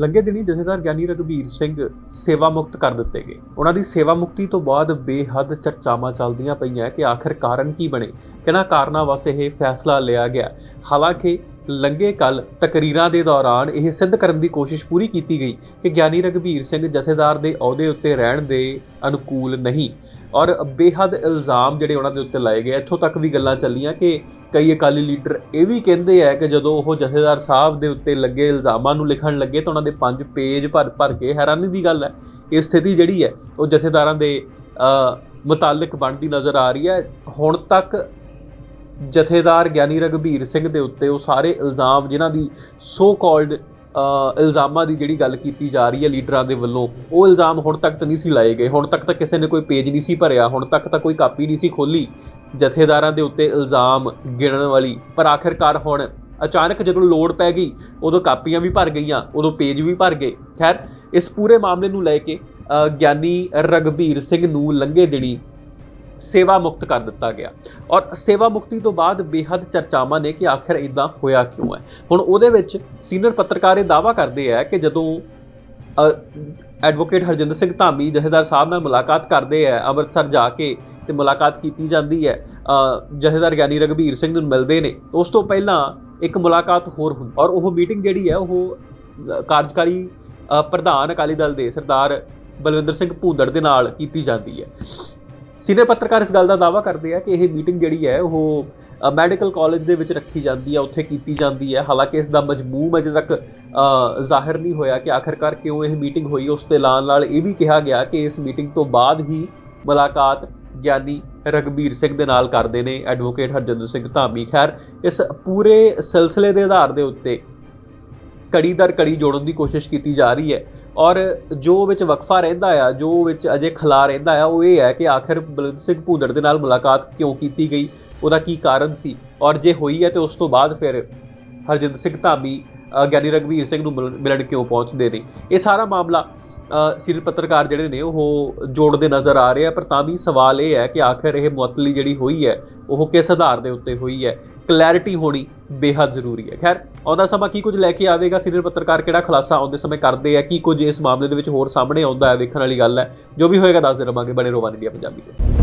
ਲੰਗੇ ਦਿਨੀ ਜਥੇਦਾਰ ਗਿਆਨੀ ਰਘਬੀਰ ਸਿੰਘ ਸੇਵਾ ਮੁਕਤ ਕਰ ਦਿੱਤੇ ਗਏ। ਉਹਨਾਂ ਦੀ ਸੇਵਾ ਮੁਕਤੀ ਤੋਂ ਬਾਅਦ ਬੇਹੱਦ ਚਰਚਾਵਾਂ ਚੱਲਦੀਆਂ ਪਈਆਂ ਕਿ ਆਖਰ ਕਾਰਨ ਕੀ ਬਣੇ, ਕਿਹਨਾਂ ਕਾਰਨਾਂ ਵਾਸਤੇ ਇਹ ਫੈਸਲਾ ਲਿਆ ਗਿਆ। ਹਾਲਾਂਕਿ ਲੰਗੇ ਕੱਲ ਤਕਰੀਰਾਂ ਦੇ ਦੌਰਾਨ ਇਹ ਸਿੱਧ ਕਰਨ ਦੀ ਕੋਸ਼ਿਸ਼ ਪੂਰੀ ਕੀਤੀ ਗਈ ਕਿ ਗਿਆਨੀ ਰਘਬੀਰ ਸਿੰਘ ਜਥੇਦਾਰ ਦੇ ਅਹੁਦੇ ਉੱਤੇ ਰਹਿਣ ਦੇ ਅਨੁਕੂਲ ਨਹੀਂ। ਔਰ ਬੇਹੱਦ ਇਲਜ਼ਾਮ ਜਿਹੜੇ ਉਹਨਾਂ ਦੇ ਉੱਤੇ ਲਾਏ ਗਏ ਇੱਥੋਂ ਤੱਕ ਵੀ ਗੱਲਾਂ ਚੱਲੀਆਂ ਕਿ ਕਈ ਅਕਾਲੀ ਲੀਡਰ ਇਹ ਵੀ ਕਹਿੰਦੇ ਆ ਕਿ ਜਦੋਂ ਉਹ ਜਥੇਦਾਰ ਸਾਹਿਬ ਦੇ ਉੱਤੇ ਲੱਗੇ ਇਲਜ਼ਾਮਾਂ ਨੂੰ ਲਿਖਣ ਲੱਗੇ ਤਾਂ ਉਹਨਾਂ ਦੇ ਪੰਜ ਪੇਜ ਭਰ ਭਰ ਕੇ ਹੈਰਾਨੀ ਦੀ ਗੱਲ ਹੈ। ਇਹ ਸਥਿਤੀ ਜਿਹੜੀ ਹੈ ਉਹ ਜਥੇਦਾਰਾਂ ਦੇ ਅ, ਬਣਦੀ ਨਜ਼ਰ ਆ ਰਹੀ ਹੈ। ਹੁਣ ਤੱਕ ਜਥੇਦਾਰ ਗਿਆਨੀ ਰਘਬੀਰ ਸਿੰਘ ਦੇ ਉੱਤੇ ਉਹ ਸਾਰੇ ਇਲਜ਼ਾਮ ਜਿਨ੍ਹਾਂ ਦੀ ਸੋ ਕਾਲਡ ਇਲਜ਼ਾਮਾਂ ਦੀ ਜਿਹੜੀ ਗੱਲ ਕੀਤੀ ਜਾ ਰਹੀ ਹੈ ਲੀਡਰਾਂ ਦੇ ਵੱਲੋਂ, ਉਹ ਇਲਜ਼ਾਮ ਹੁਣ ਤੱਕ ਤਾਂ ਨਹੀਂ ਸੀ ਲਾਏ ਗਏ। ਹੁਣ ਤੱਕ ਤਾਂ ਕਿਸੇ ਨੇ ਕੋਈ ਪੇਜ ਨਹੀਂ ਸੀ ਭਰਿਆ, ਹੁਣ ਤੱਕ ਤਾਂ ਕੋਈ ਕਾਪੀ ਨਹੀਂ ਸੀ ਖੋਲੀ ਜਥੇਦਾਰਾਂ ਦੇ ਉੱਤੇ ਇਲਜ਼ਾਮ ਗਿਣਨ ਵਾਲੀ। ਪਰ ਆਖਿਰਕਾਰ ਹੁਣ ਅਚਾਨਕ ਜਦੋਂ ਲੋੜ ਪੈ ਗਈ, ਉਦੋਂ ਕਾਪੀਆਂ ਵੀ ਭਰ ਗਈਆਂ, ਉਦੋਂ ਪੇਜ ਵੀ ਭਰ ਗਏ। ਖੈਰ, ਇਸ ਪੂਰੇ ਮਾਮਲੇ ਨੂੰ ਲੈ ਕੇ ਗਿਆਨੀ ਰਗਬੀਰ ਸਿੰਘ ਨੂੰ ਲੰਘੇ ਦਿਨੀ ਸੇਵਾ ਮੁਕਤ ਕਰ ਦਿੱਤਾ ਗਿਆ। ਔਰ ਸੇਵਾ ਮੁਕਤੀ ਤੋਂ ਬਾਅਦ ਬੇਹੱਦ ਚਰਚਾਵਾਂ ਨੇ ਕਿ ਆਖਿਰ ਇਦਾਂ ਹੋਇਆ ਕਿਉਂ ਹੈ। ਹੁਣ ਉਹਦੇ ਵਿੱਚ ਸੀਨੀਅਰ ਪੱਤਰਕਾਰ ਇਹ ਦਾਵਾ ਕਰਦੇ ਆ ਕਿ ਜਦੋਂ ਐਡਵੋਕੇਟ ਹਰਜਿੰਦਰ ਸਿੰਘ ਧਾਮੀ ਜਥੇਦਾਰ ਸਾਹਿਬ ਨਾਲ ਮੁਲਾਕਾਤ ਕਰਦੇ ਆ, ਅੰਮ੍ਰਿਤਸਰ ਜਾ ਕੇ ਤੇ ਮੁਲਾਕਾਤ ਕੀਤੀ ਜਾਂਦੀ ਹੈ ਜਥੇਦਾਰ ਗਿਆਨੀ ਰਗਬੀਰ ਸਿੰਘ ਨੂੰ ਮਿਲਦੇ ਨੇ। ਉਸ ਤੋਂ ਪਹਿਲਾਂ ਇੱਕ ਮੁਲਾਕਾਤ ਹੋਰ ਹੁੰਦੀ, ਔਰ ਉਹ ਮੀਟਿੰਗ ਜਿਹੜੀ ਹੈ ਉਹ ਕਾਰਜਕਾਰੀ ਪ੍ਰਧਾਨ ਅਕਾਲੀ ਦਲ ਦੇ ਸਰਦਾਰ ਬਲਵਿੰਦਰ ਸਿੰਘ ਭੂੰਦੜ ਦੇ ਨਾਲ ਕੀਤੀ ਜਾਂਦੀ ਹੈ। ਸੀਨੀਅਰ ਪੱਤਰਕਾਰ ਇਸ ਗੱਲ ਦਾ ਦਾਅਵਾ ਕਰਦੇ ਆ ਕਿ ਇਹ ਮੀਟਿੰਗ ਜਿਹੜੀ ਹੈ ਉਹ ਮੈਡੀਕਲ ਕਾਲਜ ਦੇ ਵਿੱਚ ਰੱਖੀ ਜਾਂਦੀ ਹੈ ਉੱਥੇ ਕੀਤੀ ਜਾਂਦੀ ਹੈ ਹਾਲਾਂਕਿ ਇਸ ਦਾ ਮਜਮੂਮ ਅਜੇ ਤੱਕ ਜ਼ਾਹਿਰ ਨਹੀਂ ਹੋਇਆ ਕਿ ਆਖਰਕਾਰ ਕਿਉਂ ਇਹ ਮੀਟਿੰਗ ਹੋਈ। ਉਸ ਤੇ ਐਲਾਨ ਨਾਲ ਇਹ ਵੀ ਕਿਹਾ ਗਿਆ ਕਿ ਇਸ ਮੀਟਿੰਗ ਤੋਂ ਬਾਅਦ ਹੀ ਮੁਲਾਕਾਤ ਗਿਆਨੀ ਰਗਬੀਰ ਸਿੰਘ ਦੇ ਨਾਲ ਕਰਦੇ ਨੇ ਐਡਵੋਕੇਟ ਹਰਜਿੰਦਰ ਸਿੰਘ ਧਾਮੀ। ਖੈਰ, ਇਸ ਪੂਰੇ ਸਿਲਸਿਲੇ ਦੇ ਆਧਾਰ ਦੇ ਉੱਤੇ ਕੜੀ ਦਰ ਕੜੀ ਜੋੜਨ ਦੀ ਕੋਸ਼ਿਸ਼ ਕੀਤੀ ਜਾ ਰਹੀ ਹੈ। ਔਰ ਜੋ ਵਿੱਚ ਵਕਫਾ ਰਹਿੰਦਾ ਆ, ਜੋ ਵਿੱਚ ਅਜੇ ਖਲਾ ਰਹਿੰਦਾ ਆ, ਉਹ ਇਹ ਹੈ ਕਿ ਆਖਿਰ ਬਲਵਿੰਦਰ ਸਿੰਘ ਭੂਦੜ ਦੇ ਨਾਲ ਮੁਲਾਕਾਤ ਕਿਉਂ ਕੀਤੀ ਗਈ? ਉਹਦਾ ਕੀ ਕਾਰਨ ਸੀ? ਔਰ ਜੇ ਹੋਈ ਹੈ ਤੇ ਉਸ ਤੋਂ ਬਾਅਦ ਫਿਰ ਹਰਜਿੰਦਰ ਸਿੰਘ ਧਾਮੀ ਗਿਆਨੀ ਰਗਵੀਰ ਸਿੰਘ ਨੂੰ ਮਿਲਣ ਮਿਲਣ ਕਿਉਂ ਪਹੁੰਚਦੇ ਨੇ? ਇਹ ਸਾਰਾ ਮਾਮਲਾ ਅ, ਪੱਤਰਕਾਰ ਜਿਹੜੇ ਨੇ ਉਹ ਜੋੜਦੇ ਨਜ਼ਰ ਆ ਰਹੇ ਆ ਪਰ ਤਾਂ ਵੀ ਸਵਾਲ ਇਹ ਹੈ ਕਿ ਆਖਿਰ ਇਹ ਮੁਅੱਤਲੀ ਜਿਹੜੀ ਹੋਈ ਹੈ ਉਹ ਕਿਸ ਆਧਾਰ ਦੇ ਉੱਤੇ ਹੋਈ ਹੈ? ਕਲੈਰਿਟੀ ਹੋਣੀ ਬੇहद ਜ਼ਰੂਰੀ ਹੈ। ਖੈਰ ਆਉਂਦਾ ਸਮਾਂ ਕੀ ਕੁਝ ਲੈ ਕੇ ਆਵੇਗਾ? ਸੀਨੀਅਰ ਪੱਤਰਕਾਰ ਕਿਹੜਾ ਖੁਲਾਸਾ ਆਉਂਦੇ ਸਮੇਂ ਕਰਦੇ ਆ? ਕੀ ਕੁਝ ਇਸ ਮਾਮਲੇ ਦੇ ਵਿੱਚ ਹੋਰ ਸਾਹਮਣੇ ਆਉਂਦਾ ਹੈ ਵੇਖਣ ਵਾਲੀ ਗੱਲ ਹੈ। ਜੋ ਵੀ ਹੋਏਗਾ ਦੱਸਦੇ ਰਵਾਂਗੇ ਬਣੇ ਰੋਵਾਨ ਇੰਡੀਆ ਪੰਜਾਬੀ ਦੇ